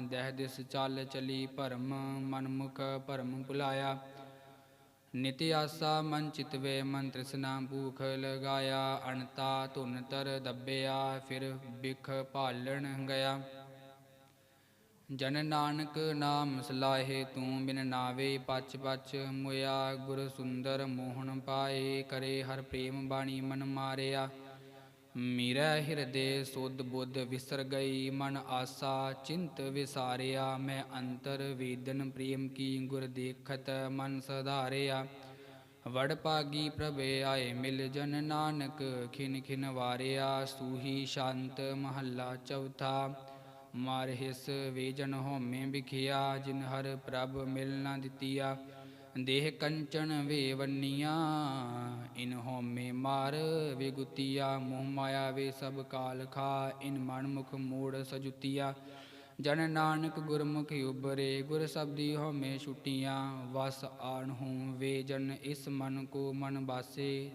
ਦਹਿ ਦਿਸ ਚੱਲ ਚਲੀ ਭਰਮ, ਮਨਮੁਖ ਭਰਮ ਭੁਲਾਇਆ। ਨਿਤ ਆਸਾ ਮਨ ਚਿਤਵੇ ਮਨ ਤ੍ਰਿਸ਼ਨਾ ਭੂਖ ਲਗਾਇਆ। ਅਣਤਾ ਧੁਨ ਤਰ ਦੱਬਿਆ, ਫਿਰ ਬਿਖ ਭਾਲਣ ਗਿਆ। ਜਨ ਨਾਨਕ ਨਾਮ ਸਲਾਹੇ, ਤੂੰ ਬਿਨ ਨਾਵੇ ਪਚ ਪਚ ਮੁਇਆ। ਗੁਰ ਸੁੰਦਰ ਮੋਹਨ ਪਾਏ, ਕਰੇ ਹਰ ਪ੍ਰੇਮ ਬਾਣੀ ਮਨ ਮਾਰਿਆ। ਮੇਰਾ ਹਿਰਦੇ ਸੁਧ ਬੁੱਧ ਵਿਸਰ ਗਈ, ਮਨ ਆਸਾ ਚਿੰਤ ਵਿਸਾਰਿਆ, ਮੈਂ ਅੰਤਰ ਵੇਦਨ ਪ੍ਰੇਮ ਕੀ ਗੁਰ ਦੇਖਤ ਮਨ ਸਧਾਰਿਆ। ਵੜ ਭਾਗੀ ਪ੍ਰਭੇ ਆਏ ਮਿਲ ਜਨ ਨਾਨਕ, ਖਿਨ ਖਿਨ ਵਾਰਿਆ, ਸੂਹੀ ਸ਼ਾਂਤ ਮਹੱਲਾ ਚੌਥਾ। ਮਾਰ ਹਿਸ ਵੇਜਨ ਹੋਮੇ ਵਿਖਿਆ, ਜਿਨ ਹਰ ਪ੍ਰਭ ਮਿਲ ਨਾ ਦਿੱਤੀਆ। ਦੇਹ ਕੰਚਨ ਵੇ ਵੰਨੀਆਂ ਇਨ ਹੋਮੇ ਮਾਰ ਵੇਗੁਤੀਆ, ਮੋਹ ਮਾਇਆ ਵੇ ਸਭ ਕਾਲ ਖਾ, ਇਨ ਮਨ ਮੁਖ ਮੂੜ ਸਜੁਤੀਆ। ਜਨ ਨਾਨਕ ਗੁਰਮੁਖ ਉਬਰੇ ਗੁਰ ਸਬਦੀ ਹੋਮੇ ਛੁਟੀਆਂ। ਵਸ ਆਣ ਹੂੰ ਵੇ ਜਨ ਇਸ ਮਨ ਕੋ ਮਨ ਬਾਸੇ।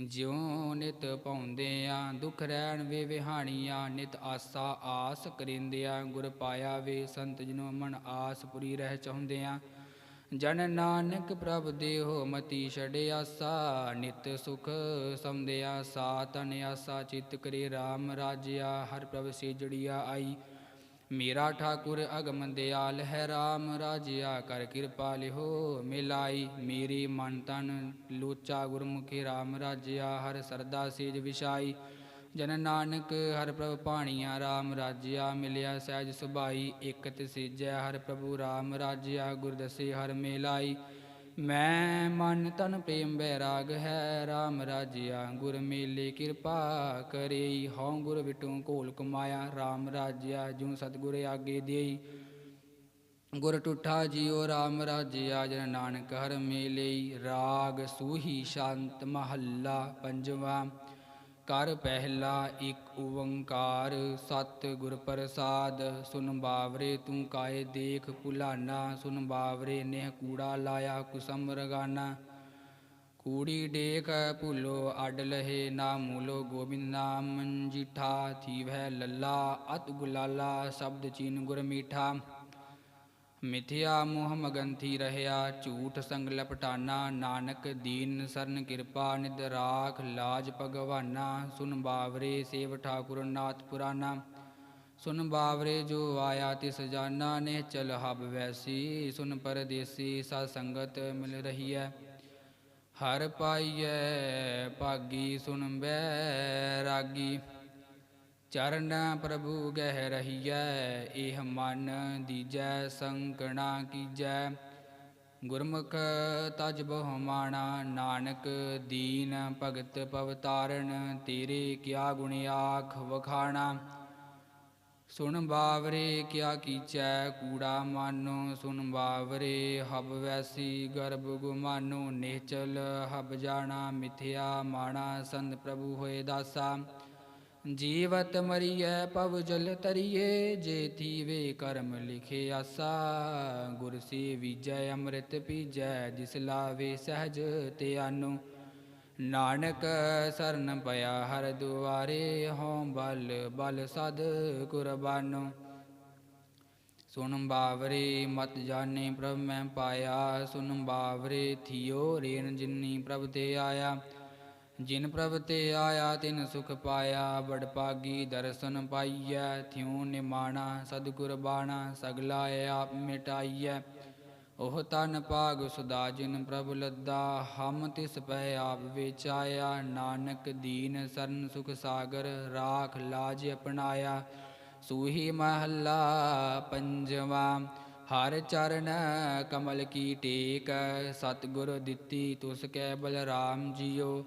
ਜਿਉ ਨਿਤ ਪਾਉਂਦੇ ਆ ਦੁਖ ਰਹਿਣ ਵੇ ਵਿਹਾਣੀਆਂ। ਨਿਤ ਆਸਾ ਆਸ ਕਰਿੰਦਿਆਂ, ਗੁਰ ਪਾਇਆ ਵੇ ਸੰਤ ਜਿਨੋ ਮਨ ਆਸ ਪੁਰੀ ਰਹਿ ਚਾਹੁੰਦੇ ਆ ਜਨ ਨਾਨਕ ਪ੍ਰਭ ਦੇਹੋ ਮਤੀ ਛੜੇ ਆਸਾ, ਨਿਤ ਸੁਖ ਸਮਦਿਆ ਸਾ ਤਨ ਆਸਾ, ਚਿਤ ਕਰੇ RAM ਰਾਜਿਆ, ਹਰ ਪ੍ਰਭ ਸੇਜੜੀਆ ਆਈ। ਮੇਰਾ ਠਾਕੁਰ ਅਗਮ ਦਿਆਲ ਹੈ RAM ਰਾਜਿਆ, ਕਰ ਕਿਰਪਾ ਲਿਹੋ ਮਿਲਾਈ। ਮੇਰੀ ਮਨ ਤਨ ਲੋਚਾ ਗੁਰਮੁਖੀ RAM ਰਾਜਿਆ, ਹਰ ਸਰਦਾ ਸੇਜ ਵਿਸ਼ਾਈ ਜਨ ਨਾਨਕ ਹਰ ਪ੍ਰਭ ਪਾਣੀਆਂ RAM ਰਾਜਿਆ, ਮਿਲਿਆ ਸਹਿਜ ਸੁਭਾਈ, ਇਕ ਤਸੀਜੈ ਹਰ ਪ੍ਰਭੂ RAM ਰਾਜਿਆ, ਗੁਰ ਦਸੇ ਹਰ ਮਿਲਾਈ। ਮੈਂ ਮਨ ਤਨ ਪ੍ਰੇਮ ਬੈਰਾਗ ਹੈ RAM ਰਾਜਿਆ, ਗੁਰ ਮੇਲੇ ਕਿਰਪਾ ਕਰੇ ਹਉ ਗੁਰ ਵਿਟੂ ਕੋਲ ਕਮਾਇਆ RAM ਰਾਜਿਆ ਜੂ ਸਤਿਗੁਰ ਆਗੇ ਦੇਈ। ਗੁਰ ਟੁੱਠਾ ਜੀਉ RAM ਰਾਜਿਆ, ਜਨ ਨਾਨਕ ਹਰ ਮੇਲੇ ਰਾਗ ਸੂਹੀ ਸ਼ਾਂਤ ਮਹੱਲਾ ਪੰਜਵਾ। ਕਰ ਪਹਿਲਾ ਇੱਕ ਓੰਕਾਰ, ਸਤ ਗੁਰ ਪ੍ਰਸਾਦ, ਸੁਨ ਬਾਵਰੇ ਤੂੰ ਕਾਏ ਦੇਖ ਭੁਲਾਨਾ, ਸੁਨ ਬਾਵਰੇ ਨੇ ਕੂੜਾ ਲਾਇਆ ਕੁਸਮ ਰਗਾਨਾ। ਕੂੜੀ ਡੇਕ ਭੁੱਲੋ, ਅਡ ਲਹੇ ਨਾ ਮੂਲੋ ਗੋਬਿੰਦ ਨਾਮ ਜੀਠਾ ਥੀਵੈ ਲੱਲਾ, ਅਤ ਗੁਲਾਲਾ, ਸ਼ਬਦ ਚੀਨ ਗੁਰ ਮੀਠਾ। ਮਿਥਿਆ ਮੋਹ ਮਗੰਥੀ ਰਹਿਆ, ਝੂਠ ਸੰਗ ਲਪਟਾਨਾ, ਨਾਨਕ ਦੀਨ ਸਰਨ ਕਿਰਪਾ ਨਿਦ ਰਾਖ ਲਾਜ ਭਗਵਾਨਾ, ਸੁਨ ਬਾਵਰੇ ਸੇਵ ਠਾਕੁਰ ਨਾਥ ਪੁਰਾਨਾ। ਸੁਨ ਬਾਵਰੇ ਜੋ ਆਇਆ ਤਿਸ ਜਾਨਾ ਨੇ ਚਲ ਹਬ ਵੈਸੀ, ਸੁਨ ਪਰਦੇਸੀ ਸਾ ਸੰਗਤ ਮਿਲ ਰਹੀ ਹੈ ਹਰ ਪਾਈਐ ਭਾਗੀ ਸੁਨ ਬੈਰਾਗੀ ਚਰਨ ਪ੍ਰਭੂ ਗਹਿ ਰਹੀਐ ਇਹ ਮਨ ਦੀਜੈ, ਸੰਕਣਾ ਕੀਜੈ। ਗੁਰਮੁਖ ਤਜ ਬਹੁਮਾਣਾ, ਨਾਨਕ ਦੀਨ ਭਗਤ ਪਵਤਾਰਨ ਤੇਰੇ ਕਿਆ ਗੁਣ ਆਖ ਵਖਾਣਾ। ਸੁਣ ਬਾਵਰੇ ਕਿਆ ਕੀਚੈ, ਕੂੜਾ ਮਾਨੋ ਸੁਣ ਬਾਵਰੇ। ਹਬ ਵੈਸੀ ਗਰਭ ਗੁਮਾਨੋ, ਨਿਹਚਲ ਹਬ ਜਾਣਾ, ਮਿਥਿਆ ਮਾਣਾ, ਸੰਤ ਪ੍ਰਭੂ ਹੋਏ ਦਾਸਾ। ਜੀਵਤ ਮਰੀਐ, ਪਵ ਜਲ ਤਰੀਏ ਜੇ ਥੀਵੇ ਕਰਮ ਲਿਖੇ ਆਸਾ। ਗੁਰ ਸੇਵੀਜੈ ਅੰਮ੍ਰਿਤ ਪੀਜੈ, ਜਿਸ ਲਾਵੇ ਸਹਿਜ ਧਿਆਨੋ ਨਾਨਕ ਸਰਨ ਪਿਆ ਹਰ ਦੁਆਰੇ, ਹਉ ਬਲ ਬਲ ਸਦ ਕੁਰਬਾਨੋ। ਸੁਨ ਬਾਵਰੇ, ਮਤ ਜਾਣੇ ਪ੍ਰਭ ਮੈਂ ਪਾਇਆ। ਸੁਨ ਬਾਵਰੇ, ਥਿਓ ਰੇਨ ਜਿਨੀ ਪ੍ਰਭ ਤੇ ਆਇਆ। ਜਿਨ ਪ੍ਰਭ ਤੇ ਆਇਆ ਤਿਨ ਸੁਖ ਪਾਇਆ, ਬੜ ਪਾਗੀ ਦਰਸ਼ਨ ਪਾਈਐ, ਥਿਉ ਨਿਮਾਣਾ, ਸਤਿਗੁਰ ਬਾਣਾ, ਸਗਲਾ ਆਪ ਮਿਟਾਈਐ। ਉਹ ਤਨ ਪਾਗ ਸੁਦਾ ਜਿਨ ਪ੍ਰਭ ਲੱਦਾ, ਹਮ ਤਿਸ ਪੈ ਆਪ ਵਿਚਾਇਆ। ਨਾਨਕ ਦੀਨ ਸਰਨ ਸੁਖ ਸਾਗਰ, ਰਾਖ ਲਾਜ ਅਪਣਾਇਆ। ਸੂਹੀ ਮਹੱਲਾ ਪੰਜਵਾ, ਹਰ ਚਰਨ ਕਮਲ ਕੀ ਟੇਕ, ਸਤਿਗੁਰ ਦਿੱਤੀ ਤੁਸ ਕੈ ਬਲਰਾਮ ਜੀਓ।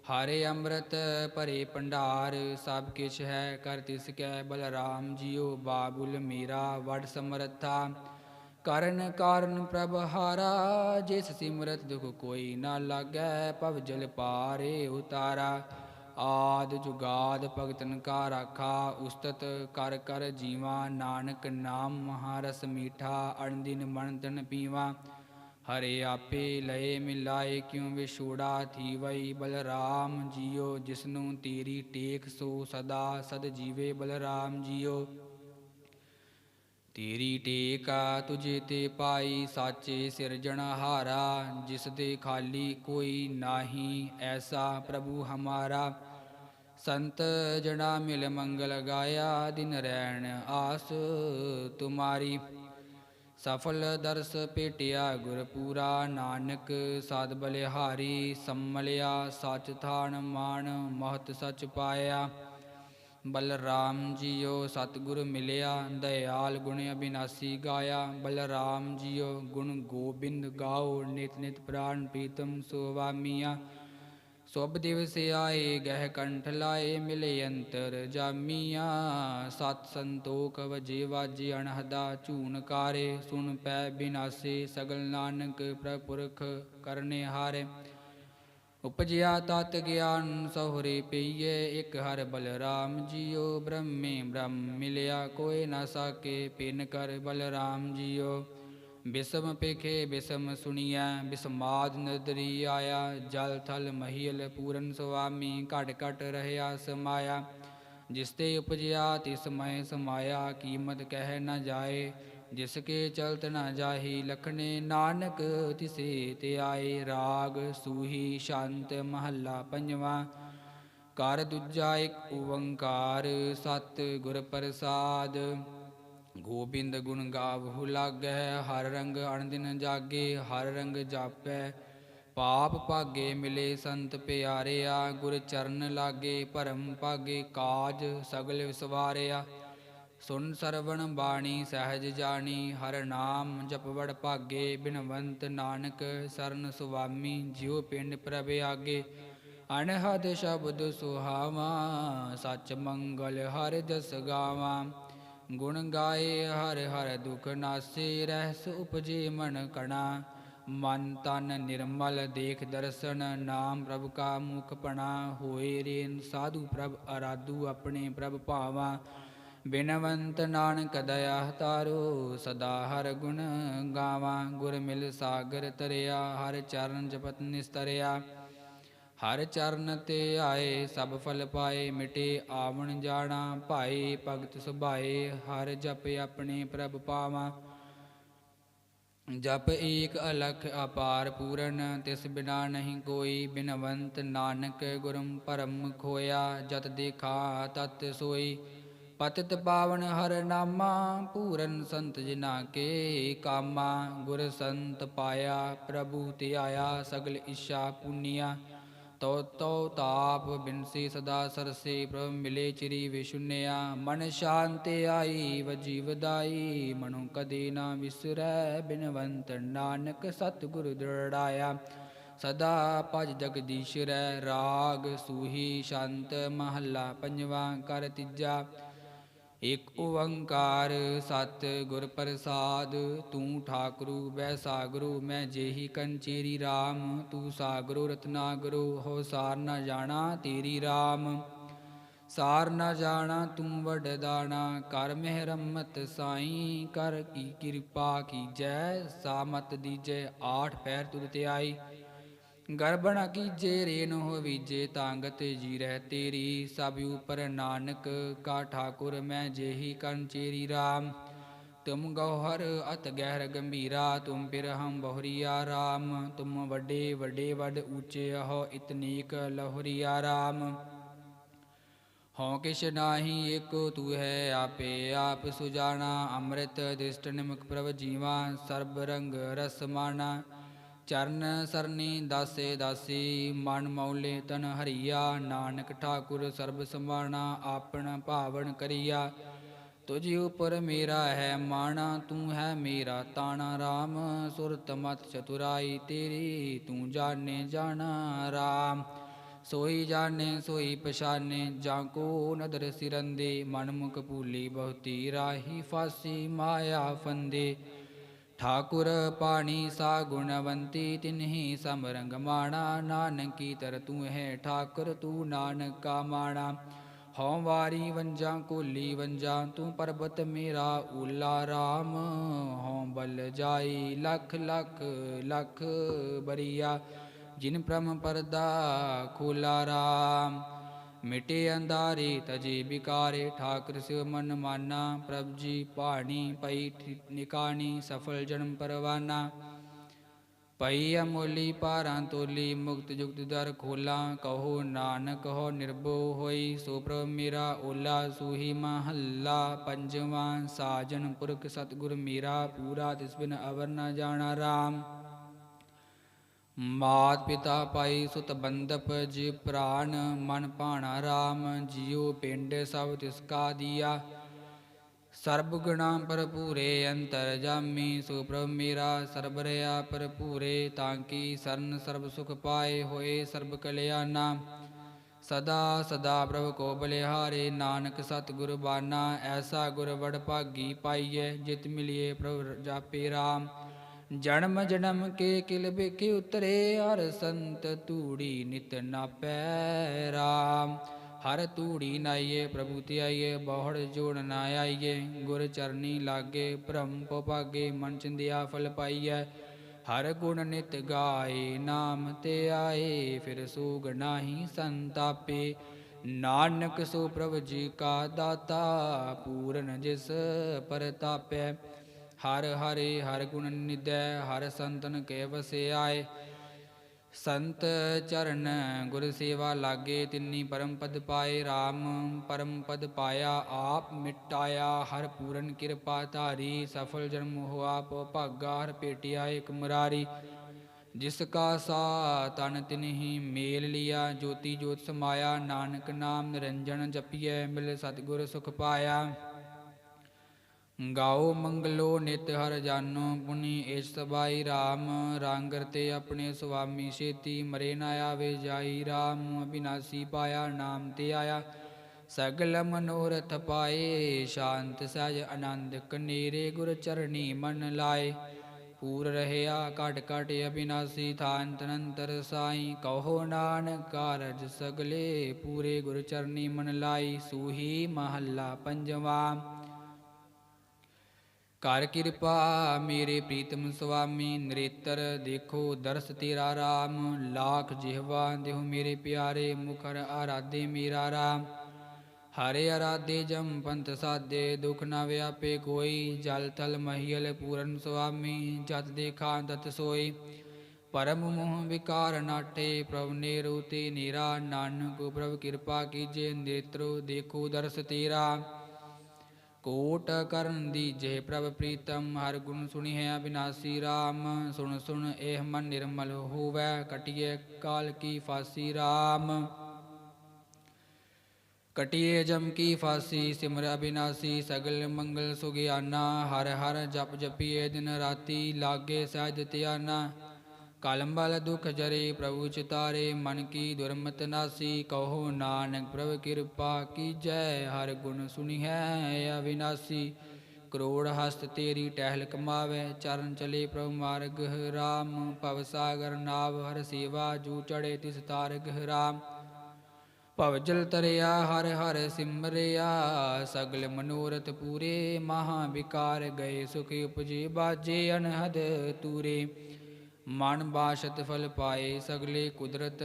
ਹਰੇ ਅੰਮ੍ਰਿਤ ਭਰੇ ਭੰਡਾਰ, ਸਭ ਕਿਛ ਹੈ ਕਰ ਤਿਸ ਕੈ ਬਲਰਾਮ ਜੀਓ ਬਾਬੁਲ ਮੀਰਾ, ਵਡ ਸਮਰਥਾ। ਕਰਨ ਕਾਰਨ ਪ੍ਰਭ ਹਾਰਾ, ਜਿਸ ਸਿਮਰਤ ਦੁਖ ਕੋਈ ਨਾ ਲਾਗੈ, ਭਵ ਜਲ ਪਾਰੇ ਉਤਾਰਾ। ਆਦ ਜੁਗਾਦ ਭਗਤਨ ਕਾ ਰਾਖਾ, ਉਸਤਤ ਕਰ ਕਰ ਜੀਵਾ, ਨਾਨਕ ਨਾਮ ਮਹਾਰਸ ਮੀਠਾ, ਅਣਦਿਨ ਮਨ ਤਨ ਪੀਵਾ। ਹਰੇ ਆਪੇ ਲਏ ਮਿਲਾਏ ਕਿਉ ਵਿਛੋੜਾ ਥੀ ਵਈ ਬਲਰਾਮ ਜੀਓ, ਜਿਸਨੂੰ ਤੇਰੀ ਟੇਕ ਸੋ ਸਦਾ ਸਦ ਜੀਵੇ ਬਲਰਾਮ ਜੀਓ। ਤੇਰੀ ਟੇਕਾ ਤੁਝੇ ਤੇ ਪਾਈ ਸਾਚੇ ਸਿਰਜਣਹਾਰਾ ਜਿਸ ਦੇ ਖਾਲੀ ਕੋਈ ਨਾਹੀ ਐਸਾ ਪ੍ਰਭੂ ਹਮਾਰਾ। ਸੰਤ ਜਣਾ ਮਿਲ ਮੰਗਲ ਗਾਇਆ, ਦਿਨ ਰੈਣ ਆਸ ਤੁਮਾਰੀ। ਸਫਲ ਦਰਸ ਭੇਟਿਆ ਗੁਰਪੂਰਾ ਨਾਨਕ ਸਾਧ ਬਲਿਹਾਰੀ ਸੰਮਲਿਆ, ਸਚ ਥਾਨ ਮਾਨ ਮਹਤ ਸਚ ਪਾਇਆ। ਬਲਰਾਮ ਜੀਓ ਸਤਿਗੁਰ ਮਿਲਿਆ, ਦਇਆਲ ਗੁਣ ਅਬਿਨਾਸੀ ਗਾਇਆ। ਬਲਰਾਮ ਜੀਓ ਗੁਣ ਗੋਬਿੰਦ ਗਾਓ, ਨਿਤ ਨਿਤ ਪ੍ਰਾਨ ਪ੍ਰੀਤਮ ਸੋਵਾ ਮੀਆਂ। ਸੁਭ ਦਿਵਸ ਆਏ, ਗਹਿ ਕੰਠ ਲਾਏ, ਮਿਲੇ ਅੰਤਰ ਜਾਮੀਆਂ। ਸਤ ਸੰਤੋਖ ਵਜੇ ਵਾਜੇ, ਅਣਹਦਾ ਝੂਨ ਕਾਰੇ। ਸੁਨ ਪੈ ਬਿਨਾਸੇ, ਸਗਲ ਨਾਨਕ ਪ੍ਰਪੁਰਖ ਕਰਨੇ ਹਾਰੇ। ਉਪਜਿਆ ਤਤ ਗਿਆਨ, ਸਹੁਰੇ ਪਈਏ, ਇਕ ਹਰ ਬਲਰਾਮ ਜੀਓ। ਬ੍ਰਹਮੇ ਬ੍ਰਹਮ ਮਿਲਿਆ ਕੋਇ ਨਾ ਸਾਕੇ, ਪਿਨ ਕਰ ਬਲਰਾਮ ਜੀਓ। ਬਿਸਮ ਪੇਖੇ, ਬਿਸਮ ਸੁਣੀਐ ਬਿਸਮਾਦ ਨਦਰੀ ਆਇਆ, ਜਲ ਥਲ ਮਹੀਲ ਪੂਰਨ ਸੁਆਮੀ ਘਟ ਘਟ ਰਹਿਆ ਸਮਾਇਆ। ਜਿਸ ਤੇ ਉਪਜਿਆ, ਤਿਸ ਮੈ ਸਮਾਇਆ, ਕੀਮਤ ਕਹਿ ਨਾ ਜਾਏ। ਜਿਸ ਕੇ ਚਲਤ ਨਾ ਜਾਹੀ, ਲਖਣੇ ਨਾਨਕ ਤਿਸੇ ਤੇ ਆਏ। ਰਾਗ ਸੂਹੀ ਸ਼ਾਂਤ ਮਹੱਲਾ ਪੰਜਵਾ। ਕਰ ਦੂਜਾ ਇੱਕ, ਓੰਕਾਰ ਸਤ ਗੁਰ ਪ੍ਰਸਾਦ। ਗੋਬਿੰਦ ਗੁਣ ਗਾਵਹੁ ਲਾਗੈ, ਹਰ ਰੰਗ ਅਣਦਿਨ ਜਾਗੇ, ਹਰ ਰੰਗ ਜਾਪੈ। ਪਾਪ ਭਾਗੇ ਮਿਲੇ ਸੰਤ ਪਿਆਰਿਆ, ਗੁਰ ਚਰਨ ਲਾਗੇ, ਭਰਮ ਭਾਗੇ ਕਾਜ ਸਗਲ ਵਿਸਵਾਰਿਆ। ਸੁਨ ਸਰਵਣ ਬਾਣੀ ਸਹਿਜ ਜਾਣੀ, ਹਰ ਨਾਮ ਜਪਵੜ ਭਾਗੇ। ਬਿਨਵੰਤ ਨਾਨਕ ਸਰਨ ਸੁਆਮੀ, ਜਿਉ ਪਿੰਡ ਪ੍ਰਭ ਆਗੇ। ਅਨਹਦ ਸ਼ਬਦ ਸੁਹਾਵਾ, ਸਚ ਮੰਗਲ ਹਰ ਜਸ ਗਾਵਾਂ। ਗੁਣ ਗਾਏ, ਹਰ ਹਰ ਦੁਖ ਨਾਸੇ, ਰਹਿਸ ਉਪਜੇ ਮਨ ਕਣਾ। ਮਨ ਤਨ ਨਿਰਮਲ ਦੇਖ ਦਰਸ਼ਨ, ਨਾਮ ਪ੍ਰਭ ਕਾ ਮੁਖ ਪਣਾ। ਹੋਏ ਰੇਨ ਸਾਧੂ ਪ੍ਰਭ, ਅਰਾਧੂ ਆਪਣੇ ਪ੍ਰਭ ਭਾਵਾ। ਬਿਨਵੰਤ ਨਾਨਕ ਦਇਆ ਤਾਰੋ, ਸਦਾ ਹਰ ਗੁਣ ਗਾਵਾਂ। ਗੁਰ ਮਿਲ ਸਾਗਰ ਤਰਿਆ, ਹਰ ਚਰਨ ਜਪਤ ਨਿਸਤਰਿਆ। ਹਰ ਚਰਨ ਤੇ ਆਏ, ਸਭ ਫਲ ਪਾਏ, ਮਿਟੇ, ਆਵਣ ਜਾਣਾ ਭਾਈ ਭਗਤ ਸੁਭਾਏ, ਹਰ ਜਪ ਆਪਣੇ ਪ੍ਰਭ ਪਾਵਾਂ। ਜਪ ਏਕ ਅਲਖ ਅਪਾਰ ਪੂਰਨ, ਤਿਸ ਬਿਨਾ ਨਹੀਂ ਕੋਈ ਬਿਨਵੰਤ ਨਾਨਕ ਗੁਰਮ ਪਰਮ ਖੋਇਆ। ਜਤ ਦੇਖਾ, ਤਤ ਸੋਈ, ਪਤਿਤ ਪਾਵਨ ਹਰ ਨਾਮਾ, ਪੂਰਨ ਸੰਤ ਜਿਨਾ ਕੇ ਕਾਮਾ। ਗੁਰ ਸੰਤ ਪਾਇਆ, ਪ੍ਰਭੂ ਤੇ ਆਇਆ ਸਗਲ ਇਸ਼ਾ ਪੁਨੀਆ। ਤੋ ਤੋ ਤਾਪ ਬਿਨਸੀ ਸਦਾ ਸਰਸੇ ਪ੍ਰਭ ਮਿਲੇ ਚਿਰੀ ਵਿਸ਼ੁਨਿਆ ਮਨ ਸ਼ਾਂਤ ਆਈ ਵਜੀ ਵਦਾਈ ਮਨੁ ਕਦੇ ਨਾ ਵਿਸਰੈ, ਬਿਨਵੰਤ ਨਾਨਕ ਸਤਿਗੁਰ ਦ੍ਰਿੜਾਇਆ। ਸਦਾ ਭਜ ਜਗਦੀਸ਼ ਰਹਿ ਰਾਗ ਸੂਹੀ, ਸ਼ਾਂਤ ਮਹੱਲਾ ਪੰਜਵਾ ਕਰ ਤੀਜਾ। ਇਕ ਓੰਕਾਰ ਸਤ ਗੁਰ ਪ੍ਰਸਾਦ, ਤੂੰ ਠਾਕਰੂ ਬੈ ਸਾਗਰੂ, ਮੈਂ ਜੇਹੀ ਕੰਚੇਰੀ RAM ਤੂੰ ਸਾਗਰੂ ਰਤਨਾਗਰੂ ਹੋ ਸਾਰ ਨਾ ਜਾਣਾ ਤੇਰੀ RAM ਸਾਰ ਨਾ ਜਾਣਾ, ਤੂੰ ਵਡਦਾਣਾ ਕਰ ਮਹਿਰਮਤ ਸਾਈ, ਕਰ ਕੀ ਕਿਰਪਾ ਕੀਜੈ ਸਾਮਤ ਦੀਜੈ, ਆਠ ਪੈਰ ਤੁਰ ਤੇ ਆਈ। ਗਰਬਣ ਕੀਜੇ ਰੇਨ ਹੋ ਵੀਜੇ ਤਾਂਗਤ ਜੀ ਰਹਿ ਤੇਰੀ, ਸਭ ਉਪਰ ਨਾਨਕ ਕਾ ਠਾਕੁਰ ਮੈਂ ਜੇਹੀ ਕੰਚੇਰੀ RAM ਤੁਮ ਗੌਹਰ ਅਤ ਗਹਿਰ ਗੰਭੀਰਾ, ਤੁਮ ਫਿਰ ਹਮ ਬਹੁਰੀਆ RAM ਤੁਮ ਵੱਡੇ ਵੱਡੇ ਵੱਡ ਉੱਚੇ ਹੋ ਇਤਨੀਕ ਲਹੁਰੀਆ RAM ਹਉ ਕਿਛ ਨਾਹੀ ਏਕੋ ਤੂ ਹੈ ਆਪੇ, ਆਪ ਸੁਜਾਨਾ ਅੰਮ੍ਰਿਤ ਦ੍ਰਿਸ਼ਟ ਨਿਮਕ ਪ੍ਰਭ ਜੀਵਾ, ਸਰਬ ਰੰਗ ਰਸ ਮਾਨਾ ਚਰਨ ਸਰਨੀ ਦਾਸੇ ਦਾਸੀ, ਮਨ ਮੌਲੇ ਤਨ ਹਰੀਆ, ਨਾਨਕ ਠਾਕੁਰ ਸਰਬ ਸਮਾਣਾ ਆਪਣ ਭਾਵਨ ਕਰੀਆ। ਤੁਝ ਉਪਰ ਮੇਰਾ ਹੈ ਮਾਣਾ, ਤੂੰ ਹੈ ਮੇਰਾ ਤਾਣਾ। RAM ਸੁਰਤ ਮਤ ਚਤੁਰਾਈ, ਤੇਰੀ ਤੂੰ ਜਾਣੇ ਜਾਣਾ RAM ਸੋਈ ਜਾਣੇ, ਸੋਈ ਪਛਾਨੇ ਜਾਂ ਕੋ ਨਦਰ ਸਿਰੰਦੇ। ਮਨ ਮੁਖ ਭੂਲੀ ਬਹੁਤੀ, ਰਾਹੀ ਫਾਸੀ ਮਾਇਆ ਫੰਦੇ। ਠਾਕੁਰ ਪਾਣੀ ਸਾ ਗੁਣਵੰਤੀ, ਤਿਨਹੀ ਸਮਰੰਗ ਮਾਣਾ, ਨਾਨਕੀ ਤਰ ਤੂੰ ਹੈ ਠਾਕੁਰ, ਤੂੰ ਨਾਨਕ ਕਾ ਮਾਣਾ। ਹਉ ਵਾਰੀ ਵੰਜਾਂ, ਕੋਲੀ ਵੰਜਾਂ, ਤੂੰ ਪਰਬਤ ਮੇਰਾ ਊਲਾ RAM ਹਉ ਬਲ ਜਾਈ ਲਖ ਲਖ ਲਖ ਬਰੀਆ, ਜਿਨ ਪ੍ਰਮ ਪਰਦਾ ਖੋਲਾ RAM ਮਿਟੇ ਅੰਧਾਰੇ ਤਜੇ ਬਿਕਾਰੇ ਠਾਕਰ ਸਿਵ ਮਨ ਮਾਨਾ, ਪ੍ਰਭ ਜੀ ਪਾਣੀ ਪਈ ਠਿ- ਨਿਕਾਣੀ ਸਫਲ ਜਨਮ ਪਰਵਾਨਾ। ਪਈ ਅਮੋਲੀ ਪਾਰਾਂ ਤੋਲੀ, ਮੁਕਤ ਜੁਗਤ ਦਰ ਖੋਲਾ, ਕਹੋ ਨਾਨਕ ਹੋ ਨਿਰਭਉ ਹੋਈ, ਸੋ ਪ੍ਰਭ ਮੇਰਾ ਓਲਾ, ਸੂਹੀ ਮਹੱਲਾ, ਪੰਜਵਾਂ ਸਾਜਨ ਪੁਰਖ ਸਤਿਗੁਰ ਮੇਰਾ, ਪੂਰਾ ਤਿਸ ਬਿਨ ਅਵਰ ਨਾ ਜਾਣਾ ਰਾਮ। ਮਾਤ ਪਿਤਾ ਪਾਈ ਸੁਤ ਬੰਦਪ ਜਿ ਪ੍ਰਾਨ ਮਨ ਭਾਣਾ RAM ਜਿਉ ਪਿੰਡ ਸਭ ਤਿਸ ਕਾ ਦੀਆ। ਸਰਬ ਗੁਣਾ ਭਰਪੂਰੇ ਅੰਤਰ ਜਾਮੀ ਸੋ ਪ੍ਰਭ ਮੇਰਾ ਸਰਬ ਰਿਆ ਭਰਪੂਰੇ, ਤਾਂ ਕੀ ਸਰਨ ਸਰਬ ਸੁਖ ਪਾਏ ਹੋਏ ਸਰਬ ਕਲਿਆਣਾ। ਸਦਾ ਸਦਾ ਪ੍ਰਭ ਕੋ ਬਲਿਹਾਰੇ, ਨਾਨਕ ਸਤ ਗੁਰ ਐਸਾ ਗੁਰ ਵਡ ਭਾਗੀ ਪਾਈਐ, ਜਿਤ ਮਿਲਿਏ ਪ੍ਰਭ ਜਾਪੇ RAM ਜਨਮ ਜਨਮ ਕੇ ਕਿਲ ਬਿਖੇ ਉਤਰੇ ਹਰ ਸੰਤ ਤੂੜੀ ਨਿਤ ਨਾਪੈ ਰਾਮ। ਹਰ ਤੂੜੀ ਨਾਈਏ, ਪ੍ਰਭੂ ਤੇ ਆਈਏ ਬਹੁੜ ਜੋੜ ਨਾ ਆਈਏ। ਗੁਰ ਚਰਨੀ ਲਾਗੇ, ਭ੍ਰਮ ਪੋ ਭਾਗੇ, ਮਨ ਚਿੰਦਿਆ ਫਲ ਪਾਈਐ। ਹਰ ਗੁਣ ਨਿਤ ਗਾਏ, ਨਾਮ ਤੇ ਆਏ, ਫਿਰ ਸੂਗ ਨਾਹੀ ਸੰਤਾਪੇ। ਨਾਨਕ ਸੋ ਪ੍ਰਭ ਜੀ ਕਾ ਦਾਤਾ, ਪੂਰਨ ਜਿਸ ਪਰਤਾਪੈ। ਹਰ ਹਰੇ ਹਰ ਗੁਣ ਨਿਦੈ ਹਰ ਸੰਤਨ ਕੇ ਵਸਿਆਏ ਸੰਤ ਚਰਨ ਗੁਰ ਸੇਵਾ ਲਾਗੇ, ਤਿੰਨੀ ਪਰਮ ਪਦ ਪਾਏ। RAM ਪਰਮ ਪਦ ਪਾਇਆ, ਆਪ ਮਿਟਾਇਆ। ਹਰ ਪੂਰਨ ਕਿਰਪਾ ਧਾਰੀ, ਸਫਲ ਜਨਮ ਹੋਆ ਪੋ ਭਾਗਾ। ਹਰ ਭੇਟਿਆ ਇਕ ਮੁਰਾਰੀ, ਜਿਸ ਕਾ ਸਾ ਤਨ ਤਿਨਹੀ ਮੇਲ ਲਿਆ। ਜੋਤੀ ਜੋਤ ਸਮਾਇਆ, ਨਾਨਕ ਨਾਮ ਨਿਰੰਜਨ ਜਪੀਐ, ਮਿਲ ਸਤਿਗੁਰ ਸੁਖ ਪਾਇਆ। ਗਾਓ ਮੰਗਲੋ ਨਿਤ ਹਰ ਜਾਨੋ, ਪੁਨੀ ਏਸ ਸਬਾਈ RAM ਰੰਗ ਰਤੇ ਆਪਣੇ ਸੁਆਮੀ ਛੇਤੀ ਮਰੇ ਨਾ ਆਵੇ, ਜਾਈ RAM ਅਬਿਨਾਸੀ ਪਾਇਆ, ਨਾਮ ਤੇ ਆਇਆ। ਸਗਲ ਮਨੋਰਥ ਪਾਏ, ਸ਼ਾਂਤ ਸਹਿਜ ਆਨੰਦ ਕਨੇਰੇ ਗੁਰ ਚਰਣੀ ਮਨ ਲਾਏ। ਪੂਰ ਰਹਿਆ ਘਟ ਘਟ ਅਬਿਨਾਸੀ ਥਾਨ ਤਨੰਤਰ ਸਾਈ। ਕਹੋ ਨਾਨਕ ਕਾਰਜ ਸਗਲੇ, ਪੂਰੇ ਗੁਰ ਚਰਣੀ ਮਨ ਲਾਈ। ਸੂਹੀ ਮਹੱਲਾ ਪੰਜਵਾ। ਕਰ ਕਿਰਪਾ ਮੇਰੇ ਪ੍ਰੀਤਮ ਸੁਆਮੀ, ਨਰੇਤਰ ਦੇਖੋ ਦਰਸ ਤੇਰਾ ਰਾਮ, ਲਾਖ ਜਿਹਵਾ ਦੇਹੁ ਮੇਰੇ ਪਿਆਰੇ, ਮੁਖਰ ਆਰਾਧੇ ਮੇਰਾ RAM ਹਰੇ ਆਰਾਧੇ ਜਮ ਪੰਥ ਸਾਦੇ ਦੁਖ ਨਾ ਵਿਆਪੇ ਕੋਈ, ਜਲ ਤਲ ਮਹੀਲ ਪੂਰਨ ਸੁਆਮੀ, ਜਤ ਦੇਖਾ ਤਤ ਸੋਈ। ਪਰਮ ਮੋਹ ਵਿਕਾਰ ਨਾਟੇ, ਪ੍ਰਭ ਨੇਰੂ ਤੇ ਨੀਰਾ, ਨਾਨਕ ਪ੍ਰਭ ਕਿਰਪਾ ਕੀਜੇ ਨੇਤਰੋ ਦੇਖੋ ਦਰਸ ਤੇਰਾ। ਕੋਟ ਕਰਨ ਦੀ ਜੇ ਪ੍ਰਭ ਪ੍ਰੀਤਮ ਹਰ ਗੁਣ ਸੁਣੀ ਹੈ ਅਬਿਨਾਸੀ RAM ਸੁਣ ਸੁਣ ਇਹ ਮਨ ਨਿਰਮਲ ਹੋਵੈ ਕਟਿਏ ਕਾਲ ਕੀ ਫਾਸੀ RAM ਕਟਿਏ ਜਮ ਕੀ ਫਾਸੀ, ਸਿਮਰ ਅਬਿਨਾਸੀ ਸਗਲ ਮੰਗਲ ਸੁਗਿਆਨਾ, ਹਰ ਹਰ ਜਪ ਜਪੀਏ ਦਿਨ ਰਾਤੀ, ਲਾਗੇ ਸਹਿਜ ਧਿਆਨਾ। ਕਲਮ ਬਲ ਦੁਖ ਜਰੇ ਪ੍ਰਭੂ ਚਿਤਾਰੇ, ਮਨ ਕੀ ਦੁਰਮਤ ਨਾਸੀ, ਕਹੋ ਨਾਨਕ ਪ੍ਰਭ ਕਿਰਪਾ ਕੀਜੈ, ਹਰ ਗੁਣ ਸੁਣੀ ਹੈ ਅਵਿਨਾਸੀ। ਕਰੋੜ ਹਸਤ ਤੇਰੀ ਟਹਿਲ ਕਮਾਵੇ, ਚਰਨ ਚਲੇ ਪ੍ਰਭ ਮਾਰਗ ਰਾਮ। ਭਵ ਸਾਗਰ ਨਾਵ, ਹਰ ਸੇਵਾ ਜੂ ਚੜੇ ਤਿਸ ਤਾਰਗ ਰਾਮ। ਭਵ ਜਲ ਤਰਿਆ, ਹਰ ਹਰ ਸਿਮਰਿਆ, ਸਗਲ ਮਨੋਰਥ ਪੂਰੇ, ਮਹਾ ਵਿਕਾਰ ਗਏ, ਸੁਖ ਉਪਜੇ, ਬਾਜੇ ਅਨਹਦ ਤੂਰੇ। ਮਨ ਬਾਸ਼ਤ ਫਲ ਪਾਏ ਸਗਲੇ ਕੁਦਰਤ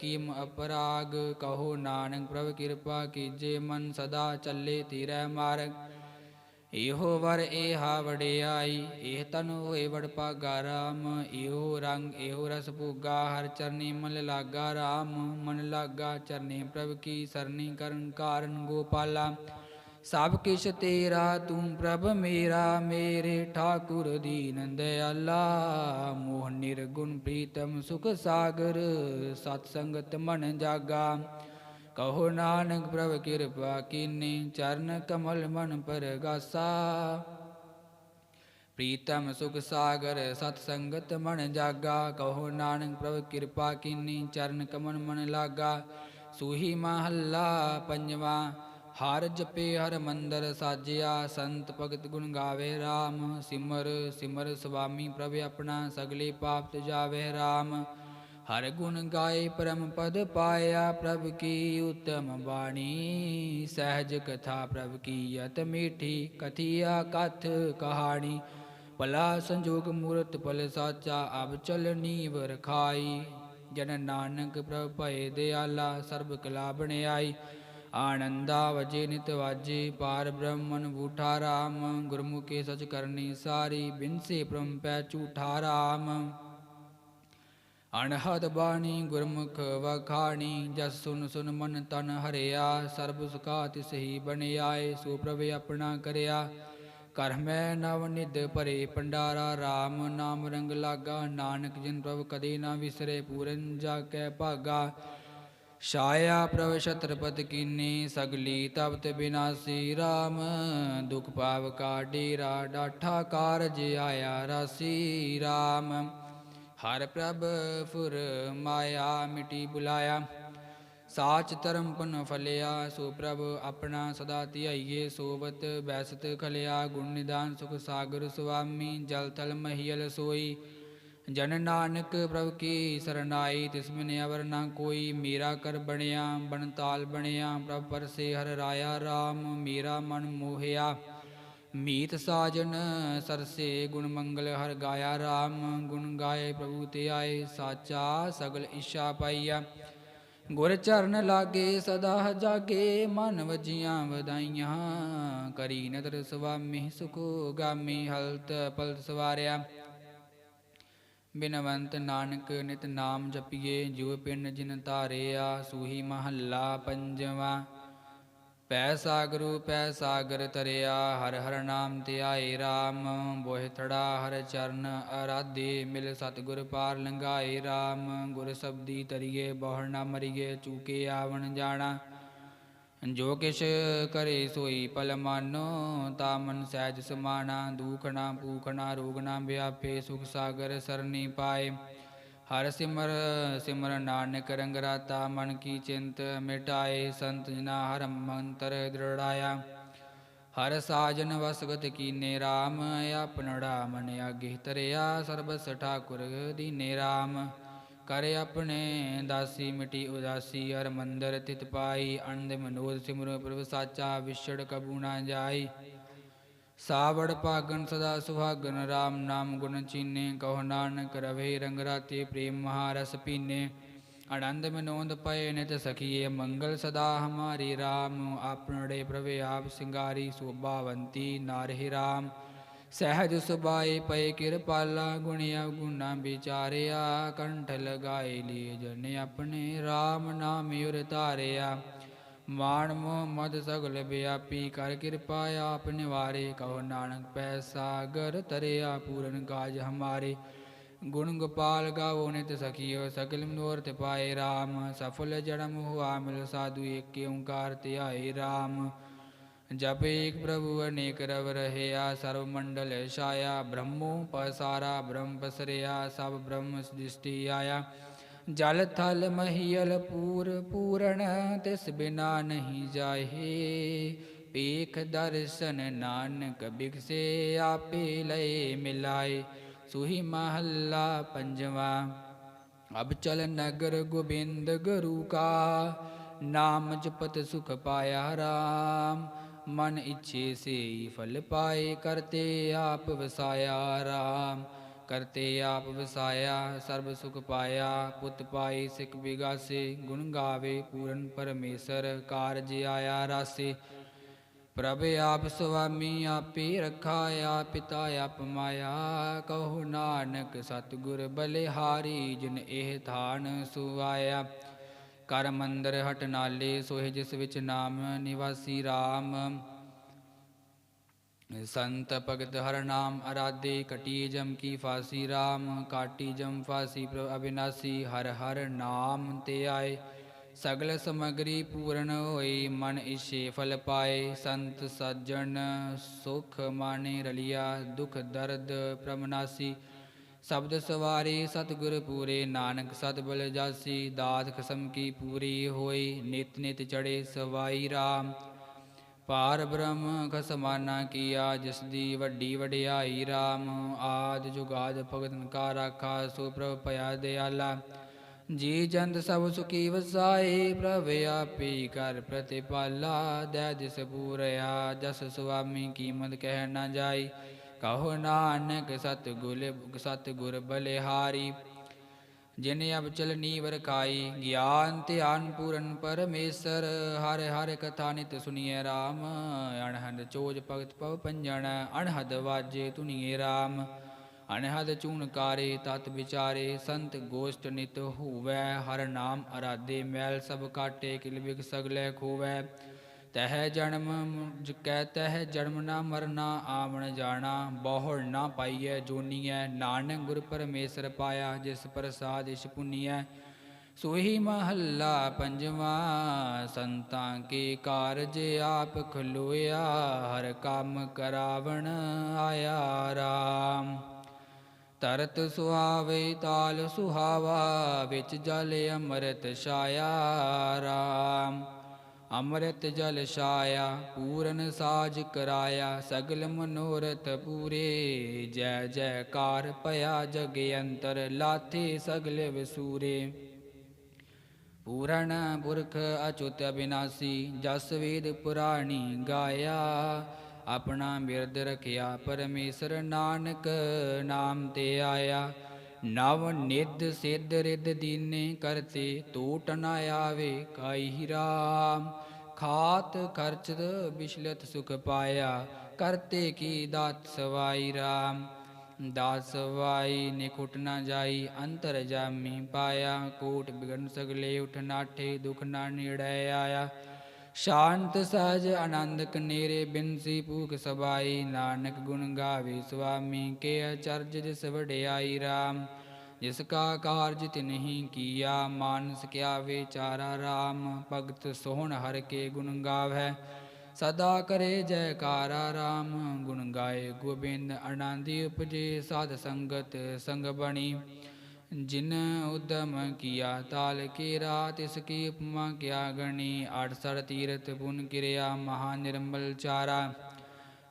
ਕੀਮ ਅਪਰਾਗ, ਕਹੋ ਨਾਨਕ ਪ੍ਰਭ ਕਿਰਪਾ ਕੀਜੇ ਮਨ ਸਦਾ ਚੱਲੇ ਤੀਰੈ ਮਾਰਗ। ਇਹੋ ਵਰ ਏਹਾ ਵਡਿਆਈ, ਇਹ ਤਨ ਹੋਏ ਵੜ ਭਾਗਾ ਰਾਮ। ਇਹੋ ਰੰਗ, ਇਹੋ ਰਸ ਭੋਗਾ, ਹਰ ਚਰਨੀ ਮਨ ਲਾਗਾ ਰਾਮ। ਮਨ ਲਾਗਾ ਚਰਨੀ ਪ੍ਰਭ ਕੀ ਸਰਨੀ ਕਰਨ ਕਾਰਨ ਗੋਪਾਲਾ। ਸਭ ਕਿਛ ਤੇਰਾ, ਤੂੰ ਪ੍ਰਭ ਮੇਰਾ, ਮੇਰੇ ਠਾਕੁਰ ਦੀਨ ਦਇਆਲਾ ਮੋਹ ਨਿਰਗੁਣ ਪ੍ਰੀਤਮ ਸੁਖ ਸਾਗਰ, ਸਤ ਸੰਗਤ ਮਨ ਜਾਗਾ। ਕਹੋ ਨਾਨਕ ਪ੍ਰਭ ਕਿਰਪਾ ਕੀਨੀ, ਚਰਨ ਕਮਲ ਮਨ ਪਰਗਾਸਾ। ਪ੍ਰੀਤਮ ਸੁਖ ਸਾਗਰ, ਸਤ ਸੰਗਤ ਮਨ ਜਾਗਾ। ਕਹੋ ਨਾਨਕ ਪ੍ਰਭ ਕਿਰਪਾ ਕੀਨੀ, ਚਰਨ ਕਮਲ ਮਨ ਲਾਗਾ। ਸੂਹੀ ਮਹੱਲਾ ਪੰਜਵਾ ਹਰ ਜਪੇ ਹਰ ਮੰਦਰ ਸਾਜਿਆ, ਸੰਤ ਭਗਤ ਗੁਣ ਗਾਵੇ RAM ਸਿਮਰ ਸਿਮਰ ਸੁਆਮੀ ਪ੍ਰਭ ਆਪਣਾ, ਸਗਲੇ ਪਾਪ ਤਜਾਵੇ RAM ਹਰ ਗੁਣ ਗਾਏ ਪਰਮ ਪਦ ਪਾਇਆ ਪ੍ਰਭ ਕੀ ਉਤਮ ਬਾਣੀ। ਸਹਿਜ ਕਥਾ ਪ੍ਰਭ ਕੀ ਅਤ ਮੀਠੀ, ਕਥਿਆ ਕਥ ਕਹਾਣੀ। ਭਲਾ ਸੰਜੋਗ ਮੂਰਤ ਭਲ ਸਾਚਾ, ਅਬ ਚਲਨੀ ਵਰਖਾਈ ਜਨ ਨਾਨਕ ਪ੍ਰਭ ਭਏ ਦਿਆਲਾ, ਸਰਬ ਕਲਾ ਬਣਾਈ ਆਨੰਦਾ ਵਜੇ ਨਿਤ ਵਾਜੇ, ਪਾਰ ਬ੍ਰਹਮਨ ਬੂਠਾ ਰਾਮ, ਗੁਰਮੁਖੇ ਸਚ ਕਰਨੀ ਸਾਰੀ, ਬਿਨਸੇ ਪ੍ਰਮ ਪੈ ਝੂਠਾ ਰਾਮ। ਅਨਹਦ ਬਾਣੀ ਗੁਰਮੁਖ ਵਖਾਣੀ, ਜਸ ਸੁਨ ਸੁਨ ਮਨ ਤਨ ਹਰਿਆ, ਸਰਬ ਸੁਖਾ ਤਿਸ ਹੀ ਬਣਾਏ ਸੋ ਪ੍ਰਭ ਆਪਣਾ ਕਰਿਆ। ਕਰ ਮੈਂ ਨਵ ਨਿਧ ਭਰੇ ਪੰਡਾਰਾ RAM ਨਾਮ ਰੰਗ ਲਾਗਾ, ਨਾਨਕ ਜਿਨ ਪ੍ਰਭ ਕਦੇ ਨਾ ਵਿਸਰੇ, ਪੂਰਨ ਜਾ ਕੈ ਭਾਗਾ। ਛਾਇਆ ਪ੍ਰਭ ਛਤਰਪਤ ਕੀਨੀ, ਸਗਲੀ ਤਪਤ ਬਿਨਾਸੀ RAM ਦੁਖ ਪਾਵ ਕਾ ਡੇਰਾ ਡਾਠਾ ਕਾਰਜ ਆਇਆ ਰਾਸੀ RAM ਹਰ ਪ੍ਰਭ ਫੁਰ ਮਾਇਆ ਮਿਟੀ ਬੁਲਾਇਆ, ਸਾਚ ਧਰਮ ਪੁਨ ਫਲਿਆ। ਸੋ ਪ੍ਰਭ ਆਪਣਾ ਸਦਾ ਧਿਆਈਏ, ਸੋਵਤ ਬੈਸਤ ਖਲਿਆ। ਗੁਣ ਨਿਦਾਨ ਸੁਖ ਸਾਗਰ ਸੁਆਮੀ, ਜਲ ਤਲ ਮਹੀਲ ਸੋਈ। ਜਨ ਨਾਨਕ ਪ੍ਰਭ ਕੀ ਸਰਨਾਈ ਤਿਸ ਮਿਨ ਅਵਰ ਨਾ ਕੋਈ ਮੇਰਾ ਕਰ ਬਣਿਆ, ਬਣਤਾਲ ਬਣਿਆ, ਪ੍ਰਭ ਪਰਸੇ ਹਰ ਰਾਇਆ RAM ਮੇਰਾ ਮਨ ਮੋਹਿਆ। ਮੀਤ ਸਾਜਨ ਸਰਸੇ ਗੁਣ ਮੰਗਲ ਹਰ ਗਾਇਆ RAM ਗੁਣ ਗਾਏ ਪ੍ਰਭੂ ਤੇ ਆਏ ਸਾਚਾ ਸਗਲ ਇਸ਼ਾ ਪਾਈਆ। ਗੁਰ ਚਰਨ ਲਾਗੇ ਸਦਾ ਜਾਗੇ, ਮਨ ਵਜੀਆਂ ਵਧਾਈਆਂ। ਕਰੀ ਨਦਰ ਸੁਆਮੀ ਸੁਖੋ ਗਾਮੀ ਹਲਤ ਪਲਤ ਸਵਾਰਿਆ। ਬਿਨਵੰਤ ਨਾਨਕ ਨਿਤ ਨਾਮ ਜਪੀਏ, ਜਿਉ ਪਿੰਡ ਜਿਨ ਧਾਰਿਆ, ਸੂਹੀ ਮਹੱਲਾ ਪੰਜਵਾ। ਪੈ ਸਾਗਰੂ, ਪੈ ਸਾਗਰ ਤਰਿਆ, ਹਰ ਹਰ ਨਾਮ ਧਿਆਏ RAM ਬੋਹਿ ਥੜਾ ਹਰ ਚਰਨ, ਅਰਾਧੇ ਮਿਲ ਸਤਿਗੁਰ ਪਾਰ ਲੰਘਾਏ RAM ਗੁਰ ਸਬਦੀ ਤਰੀਏ ਬਹੁੜ ਨਾ ਮਰੀਏ, ਚੂਕੇ ਆਵਣ ਜਾਣਾ। ਜੋ ਕਿਛ ਕਰੇ ਸੋਈ ਪਲ ਮਾਨੋ ਮਨ ਸਹਿਜ ਸਮਾਨਾ ਦੂਖਣਾ ਨਾ ਭੂਖ ਵਿਆਪੇ ਸੁਖ ਸਾਗਰ ਸਰਨੀ ਪਾਏ। ਹਰ ਸਿਮਰ ਸਿਮਰ ਨਾਨਕ ਰੰਗ ਰਾਤਾ, ਮਨ ਕੀ ਚਿੰਤ ਮਿਟਾਏ, ਸੰਤ ਜਨਾ ਹਰ ਮੰਤਰ ਦ੍ਰਿੜਾਇਆ। ਹਰ ਸਾਜਨ ਵਸਗਤ ਕੀਨੇ RAM ਆਪਨੜਾ ਮਨ ਆਗੇ ਤਰਿਆ ਸਰਬਸ ਠਾਕੁਰ ਦੀਨੇ RAM ਕਰ ਆਪਣੇ ਦਾਸੀ ਮਿਟੀ ਉਦਾਸੀ, ਹਰ ਮੰਦਰ ਤਿਤ ਪਾਈ ਅਨੰਦ ਮਨੋਦ ਸਿਮਰੋ ਪ੍ਰਭ ਸਾਚਾ, ਵਿਛੜ ਕਬੂ ਨਾ ਜਾਈ। ਸਾਵੜ ਭਾਗਨ ਸਦਾ ਸੁਹਾਗਨ RAM ਨਾਮ ਗੁਣ ਚੀਨੇ, ਕਹੋ ਨਾਨਕ ਰਵੇ ਰੰਗ ਰਾਤੇ ਪ੍ਰੇਮ ਮਹਾਰਸ ਪੀਨੇ। ਆਨੰਦ ਮਨੋਦ ਪਏ ਨਿਤ ਸਖੀਏ, ਮੰਗਲ ਸਦਾ ਹਮਾਰੀ RAM ਆਪਣੜੇ ਪ੍ਰਵੇ ਆਪ ਸਿੰਗਾਰੀ, ਸੋਭਾਵੰਤੀ ਨਾਰਿ RAM ਸਹਿਜ ਸੁਬਾਏ ਪਏ ਕਿਰਪਾਲਾ, ਗੁਣਿਆ ਗੁਣਾ ਵਿਚਾਰਿਆ ਕੰਠ ਲਗਾਏ ਲੀ ਜਨ ਆਪਣੇ RAM ਨਾਮ ਉਰ ਧਾਰਿਆ। ਮਾਨ ਮੋਹ ਸਗਲ ਵਿਆਪੀ ਕਰ ਕਿਰਪਾ, ਆਪ ਨਿਵਾਰੇ ਕਹੋ ਨਾਨਕ ਪੈ ਸਾਗਰ ਤਰਿਆ ਪੂਰਨ ਕਾਜ ਹਮਾਰੇ। ਗੁਣ ਗੋਪਾਲ ਗਾਵੋ ਨਿਤ ਸਖੀਓ, ਸਗਲ ਮਨੋਰਥ ਪਾਏ RAM ਸਫਲ ਜਨਮ ਹੁਆ ਮਿਲ ਸਾਧੂ, ਏਕ ਓੰਕਾਰ ਧਿਆਏ RAM ਜਪ ਏਕ ਪ੍ਰਭੂ ਅਨੇਕ ਰਵ ਰਹਿਆ ਸਰਵ ਮੰਡਲ ਛਾਇਆ ਬ੍ਰਹਮੋ ਪਸਾਰਾ ਬ੍ਰਹਮ ਪਸਰਿਆ ਸਭ ਬ੍ਰਹਮ ਸ੍ਰਿਸ਼ਟੀ ਆਇਆ ਜਲ ਥਲ ਮਹੀਲ ਪੂਰ ਪੂਰਨ ਤਿਸ ਬਿਨਾ ਨਹੀਂ ਜਾਹੇ ਪੇਖ ਦਰਸ਼ਨ ਨਾਨਕ ਬਿਗਸੇ ਆਪੇ ਲਏ ਮਿਲਾਏ ਸੁਹੀ ਮਹੱਲਾ ਪੰਜਵਾ ਅਬ ਚਲ ਨਗਰ ਗੋਬਿੰਦ ਗੁਰੂ ਕਾ ਨਾਮ ਜਪਤ ਸੁਖ ਪਾਇਆ RAM ਮਨ ਇੱਛੇ ਸੇ ਫਲ ਪਾਏ, ਕਰਤੇ ਆਪ ਵਸਾਇਆ ਰਾਮ। ਕਰਤੇ ਆਪ ਵਸਾਇਆ, ਸਰਬ ਸੁਖ ਪਾਇਆ। ਪੁੱਤ ਪਾਈ ਸਿਖ ਵਿਗਾਸੇ ਗੁਣ ਗਾਵੇ, ਪੂਰਨ ਪਰਮੇਸ਼ਰ, ਕਾਰਜ ਆਇਆ ਰਾਸੇ। ਪ੍ਰਭ ਆਪ ਸੁਆਮੀ ਆਪੇ ਰਖਾਇਆ, ਪਿਤਾ ਆਪ ਮਾਇਆ। ਕਹੋ ਨਾਨਕ ਸਤਿਗੁਰ ਬਲਿਹਾਰੀ, ਜਿਨ ਇਹ ਥਾਨ ਸੁਆਇਆ। ਕਰ ਮੰਦਰ ਹਟ ਨਾਲੇ, ਸੋਹਿ ਜਿਸ ਵਿੱਚ ਨਾਮ ਨਿਵਾਸੀ RAM ਸੰਤ ਭਗਤ ਹਰ ਨਾਮ ਅਰਾਧੇ, ਕਟੀ ਜਮ ਕੀ ਫਾਸੀ RAM ਕਾਟੀ ਜਮ ਫਾਸੀ ਪ੍ਰਭ ਅਬਿਨਾਸੀ, ਹਰ ਹਰ ਨਾਮ ਤੇ ਆਏ। ਸਗਲ ਸਮਗਰੀ ਪੂਰਨ ਹੋਈ ਮਨ ਇਛੇ ਫਲ ਪਾਏ। ਸੰਤ ਸੱਜਣ ਸੁਖ ਮਾਨੇ ਰਲਿਆ, ਦੁਖ ਦਰਦ ਪ੍ਰਮਨਾਸੀ ਸ਼ਬਦ ਸਵਾਰੀ ਸਤਿਗੁਰ ਪੂਰੇ, ਨਾਨਕ ਸਤਬਲ ਜਾਸੀ ਦਾਤ ਖਸਮ ਕੀ ਪੂਰੀ ਹੋਈ, ਨਿਤ ਨਿਤ ਚੜੇ ਸਵਾਈ ਰਾਮ। ਪਾਰ ਬ੍ਰਹਮ ਖਸਮਾਨਾ ਕੀਆ, ਜਿਸ ਦੀ ਵੱਡੀ ਵਡਿਆਈ RAM ਆਦ ਜੁਗਾਦ ਭਗਤਨ ਕਾ ਰਾਖਾ, ਸੋ ਪ੍ਰਭ ਭਇਆ ਦਿਆਲਾ। ਜੀ ਜੰਤ ਸਭ ਸੁਖੀ ਵਸਾਏ, ਪ੍ਰਭ ਆਪੇ ਕਰ ਪ੍ਰਤਿਪਾਲਾ। ਦੈ ਦਿਸ ਪੂਰਿਆ, ਜਸ ਸੁਆਮੀ ਕੀਮਤ ਕਹਿ ਨਾ ਜਾਈ। ਕਹੋ ਨਾਨਕ ਸਤ ਸਤਿਗੁਰ ਸਤ ਗੁਰ ਬਲਿਹਾਰੀ, ਜਿਨ ਅਬਚਲ ਨੀਵਰ ਖਾਈ ਗਿਆਨ ਧਿਆਨ ਪੂਰਨ ਪਰਮੇਸ਼ਰ, ਹਰ ਹਰ ਕਥਾ ਨਿਤ ਸੁਨੀਏ RAM ਅਣਹਦ ਚੋਜ ਭਗਤ ਪਵ ਪੰਜਣ, ਅਣਹਦ ਵਾਜੇ ਤੁਨੀਏ RAM ਅਣਹਦ ਚੂਨਕਾਰੇ ਤਤ ਵਿਚਾਰੇ, ਸੰਤ ਗੋਸ਼ਟ ਨਿਤ ਹੋਵੈ, ਹਰ ਨਾਮ ਅਰਾਧੇ ਮੈਲ ਸਭ ਕਾਟੇ, ਕਿਲ ਬਿਗ ਸਗਲੇ ਖੋਵੈ ਤਹਿ ਜਨਮ ਕੈ ਤਹਿ ਜਨਮ ਨਾ ਮਰਨਾ ਆਵਣ ਜਾਣਾ, ਬਹੁੜ ਨਾ ਪਾਈਐ ਜੋਨੀਐ, ਨਾਨਕ ਗੁਰ ਪਰਮੇਸ਼ਰ ਪਾਇਆ ਜਿਸ ਪ੍ਰਸਾਦ ਇਸ਼ ਪੁਨੀਐ। ਸੋਹੀ ਮਹੱਲਾ ਪੰਜਵਾ, ਸੰਤਾਂ ਕੇ ਕਾਰਜ ਆਪ ਖਲੋਇਆ, ਹਰ ਕੰਮ ਕਰਾਵਣ ਆਇਆ ਰਾਮ। ਤਰਤ ਸੁਹਾਵੇ ਤਾਲ ਸੁਹਾਵਾ, ਵਿੱਚ ਜਲ ਅੰਮ੍ਰਿਤ ਛਾਇਆ ਰਾਮ। ਅੰਮ੍ਰਿਤ ਜਲ ਛਾਇਆ, ਪੂਰਨ ਸਾਜ ਕਰਾਇਆ, ਸਗਲ ਮਨੋਰਥ ਪੂਰੇ। ਜੈ ਜੈਕਾਰ ਭਇਆ ਜਗ ਅੰਤਰ, ਲਾਥੇ ਸਗਲ ਵਿਸੂਰੇ। ਪੂਰਨ ਪੁਰਖ ਅਚੁਤ ਅਬਿਨਾਸੀ, ਜਸ ਵੇਦ ਪੁਰਾਣੀ ਗਾਇਆ। ਆਪਣਾ ਬਿਰਦ ਰਖਿਆ, ਪਰਮੇਸ਼ਰ ਨਾਨਕ ਨਾਮ ਤੇ ਆਇਆ। ਨਵ ਨਿਧ ਸਿਧ ਰਿੱਧ ਦੀਨੇ ਕਰਤੇ ਟੂਟ ਨਾ ਆਵੇ ਕਾਈ ਰਾਮ। ਖਾਤ ਖਰਚਤ ਬਿਸ਼ਲਤ ਸੁਖ ਪਾਇਆ, ਕਰਤੇ ਕੀ ਦਾਤ ਸਵਾਈ ਰਾਮ। ਦਾਸ ਸਵਾਈ ਨਿਕੁਟ ਨ ਜਾਈ, ਅੰਤਰ ਜਾਮੀ ਪਾਇਆ। ਕੋਟ ਬਿਗਨ ਸਗਲੇ ਉਠ ਨਾਠੇ, ਦੁਖ ਨਾ ਨੇੜੇ ਆਇਆ। ਸ਼ਾਂਤ, ਸਹਜ, ਆਨੰਦ, ਕਨੇਰੇ, ਬਿਨਸੀ, ਭੂਖ ਸਬਾਈ, ਨਾਨਕ ਗੁਣ ਗਾਵੇ ਸੁਆਮੀ, ਕੇ ਅਚਰਜ ਜਿਸ ਵਡਿਆਈ RAM ਜਿਸ ਕਾ ਕਾਰਜ ਤਿਨਹੀ ਕੀਆ, ਮਾਨਸ ਕਿਆ ਵਿਚਾਰਾ RAM ਭਗਤ ਸੋਹਣ ਹਰ ਕੇ ਗੁਣ ਗਾਵੈ, ਸਦਾ ਕਰੇ ਜੈਕਾਰਾ RAM ਗੁਣ ਗਾਏ ਗੋਬਿੰਦ, ਆਨੰਦੀ ਉਪਜੇ ਸਾਧ ਸੰਗਤ ਸੰਗ ਬਣੀ। ਜਿਨ ਉਦਮ ਕੀਆ, ਤਾਲ ਕੀ ਰਾਤ ਇਸ ਕੀ ਉਪਮਾ ਕਿਆ ਗਣੀ? ਅਠ ਸੜ ਤੀਰਥ ਪੁਨ ਕਿਰਿਆ, ਮਹਾ ਨਿਰਮਲ ਚਾਰਾ।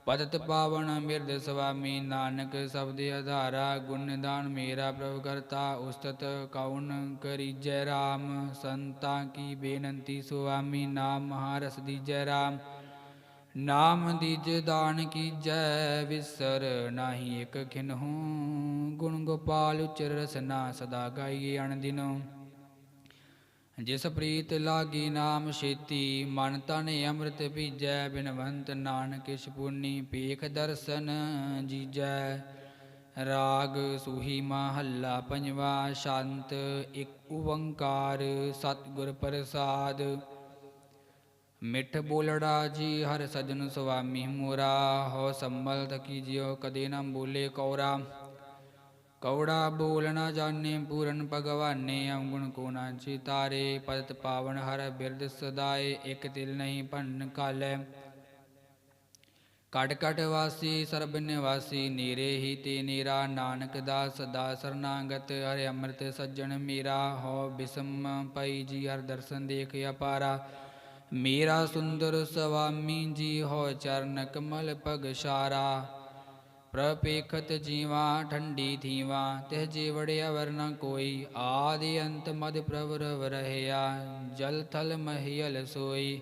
ਪਤਤ ਪਾਵਨ ਮਿਰਦ ਸੁਆਮੀ ਨਾਨਕ ਸਬਦ ਆਧਾਰਾ, ਗੁਣ ਨਿਦਾਨ ਮੇਰਾ ਪ੍ਰਭ ਕਰਤਾ, ਉਸਤਤ ਕਰੀ ਜੈ ਰਾਮ? ਸੰਤਾ ਕੀ ਬੇਨੰਤੀ ਸੁਆਮੀ ਨਾਮ ਮਹਾਰਸ ਦੀ ਜੈ ਰਾਮ? ਨਾਮ ਦੀਜ ਦਾਨ ਕੀਜੈ, ਵਿਸਰ ਨਾਹੀ ਇਕ ਖਿਨਹੂ। ਗੁਣ ਗੋਪਾਲ ਉਚਰ ਰਸਨਾ ਸਦਾ ਗਾਈਏ ਅਣਦਿਨੋ। ਜਿਸ ਪ੍ਰੀਤ ਲਾਗੀ ਨਾਮ ਛੇਤੀ, ਮਨ ਤਨ ਅੰਮ੍ਰਿਤ ਪੀਜੈ ਬਿਨਵੰਤ ਨਾਨਕ ਕਿਛ ਪੁੰਨੀ ਪੇਖ ਦਰਸ਼ਨ ਜੀਜੈ। ਰਾਗ ਸੁਹੀ ਮਹੱਲਾ ਪੰਜਵਾ, ਸ਼ਾਂਤ ਇਕ ਓੰਕਾਰ ਸਤਿਗੁਰ ਪ੍ਰਸਾਦ। ਮਿੱਠ ਬੋਲੜਾ ਜੀ ਹਰ ਸਜਨ ਸੁਆਮੀ ਮੋਰਾ, ਹੋ ਸੰਭਲ ਤਕੀ ਜਿਉ ਕਦੇ ਨਾ ਬੋਲੇ ਕੌਰਾ। ਕੌੜਾ ਬੋਲ ਨਾ ਜਾਣੇ, ਪੂਰਨ ਭਗਵਾਨੇ, ਅੰਗੁਣ ਕੋ ਨਾ ਚਿਤਾਰੇ। ਪਦਤ ਪਾਵਨ ਹਰ ਬਿਰਦ ਸਦਾਏ, ਇਕ ਤਿਲ ਨਹੀਂ ਭੰਨ ਕਾਲੈ। ਕਟ ਕਟ ਵਾਸੀ, ਸਰਬ ਨਿਵਾਸੀ, ਨੀਰੇ ਹੀ ਤੇ ਨੀਰਾ। ਨਾਨਕ ਦਾ ਸਦਾ ਸਰਨਾਗਤ ਹਰਿ ਅੰਮ੍ਰਿਤ ਸੱਜਣ ਮੀਰਾ। ਹੋ ਬਿਸਮ ਪਈ ਜੀ, ਹਰ ਦਰਸ਼ਨ ਦੇਖ ਅਪਾਰਾ। ਮੇਰਾ ਸੁੰਦਰ ਸੁਆਮੀ ਜੀ ਹੋ ਚਰਨ ਕਮਲ ਪਗ ਸ਼ਾਰਾ। ਪ੍ਰਪੇਖਤ ਜੀਵਾ ਠੰਡੀ ਥੀਵਾ, ਤਿਹ ਜੀ ਵੜਿਆ ਵਰਨਾ ਕੋਈ। ਆਦਿ ਅੰਤ ਮਦ ਪ੍ਰਵਰ ਰਹਿਆ ਜਲ ਥਲ ਮਹੀਲ ਸੋਈ।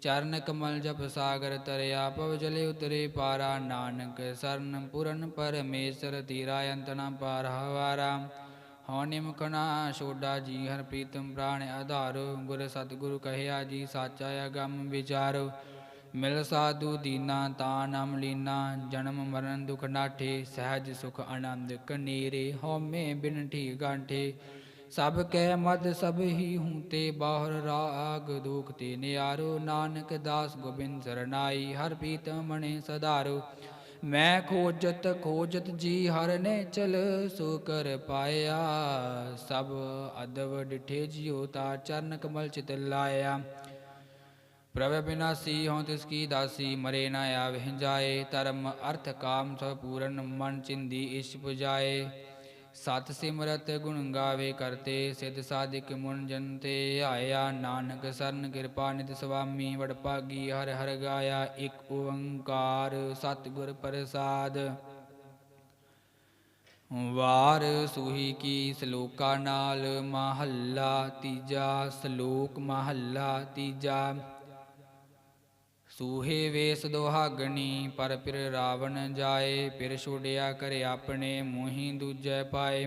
ਚਰਨ ਕਮਲ ਜਪ ਸਾਗਰ ਤਰਿਆ, ਪਵ ਜਲੇ ਉਤਰੇ ਪਾਰਾ। ਨਾਨਕ ਸਰਨ ਪੁਰਨ ਪਰਮੇਸ਼ਰ, ਤੀਰਾ ਅੰਤ ਨ ਪਾਰਹਾਵਾਰਾ ਹਉ ਨਿਮਕਣਾ ਛੋਡਾ ਜੀ ਹਰ ਪ੍ਰੀਤਮ ਪ੍ਰਾਣ ਆਧਾਰ, ਗੁਰ ਸਤਿਗੁਰੂ ਕਹਿਆ ਜੀ ਸਾਚਾ ਅਗੰਮ ਵਿਚਾਰੋ। ਮਿਲ ਸਾਧੂ ਦੀਨਾ ਤਾ ਨਾਮ ਲੀਨਾ, ਜਨਮ ਮਰਨ ਦੁਖ ਨਾਠੇ, ਸਹਿਜ ਸੁਖ ਆਨੰਦ ਕਨੇਰੇ, ਹਉਮੈ ਬਿਨ ਠੀ ਗਾਂਠੇ। ਸਭ ਕੈ ਮਦ ਸਭ ਹੀ ਹੂੰ ਤੇ ਬਾਹਰ ਰਾਗ ਦੁਖ ਤੇ ਨਿਆਰੋ। ਨਾਨਕ ਦਾਸ ਗੋਬਿੰਦ ਸਰਨਾਈ ਹਰ ਪ੍ਰੀਤਮ ਮਣੇ ਸਦਾਰੋ ਮੈਂ ਖੋਜਤ ਖੋਜਤ ਜੀ ਹਰ ਨੇ ਚਲ ਸੋ ਕਰ ਪਾਇਆ। ਸਭ ਅਦਵ ਡਿਠੇ ਜਿਉ ਤਾ ਚਰਨ ਕਮਲ ਚਿਤ ਲਾਇਆ। ਪ੍ਰਭ ਬਿਨਾਸੀ ਹੋਂ ਤਿਸ ਕੀ ਦਾਸੀ, ਮਰੇ ਨਾ ਆਵਹਿ ਜਾਏ। ਧਰਮ ਅਰਥ ਕਾਮ ਸਭ ਪੂਰਨ ਮਨ ਚਿੰਦੀ ਇਸ਼ ਪੁਜਾਏ ਸਤ ਸਿਮਰਤ ਗੁਣ ਗਾਵੇ ਕਰਤੇ, ਸਿਧ ਸਾਧਿਕ ਮੁਨ ਜਨ ਤੇ ਆਇਆ ਨਾਨਕ, ਸਰਨ ਕਿਰਪਾ ਨਿਤ ਸੁਆਮੀ ਵਡ ਭਾਗੀ ਹਰ ਹਰ ਗਾਇਆ ਇਕ ਓੰਕਾਰ, ਸਤਿਗੁਰ ਪ੍ਰਸਾਦ। ਵਾਰ ਸੂਹੀ ਕੀ ਸ਼ਲੋਕਾ ਨਾਲ, ਮਹੱਲਾ ਤੀਜਾ ਸ਼ਲੋਕ, ਮਹੱਲਾ ਤੀਜਾ ਸੂਹੇ ਵੇਸ ਦੁਹਾਗਣੀ ਪਰ ਫਿਰ ਰਾਵਣ ਜਾਏ ਫਿਰ ਛੋੜਿਆ ਕਰ ਆਪਣੇ ਮੂੰਹੀ ਦੂਜੈ ਪਾਏ।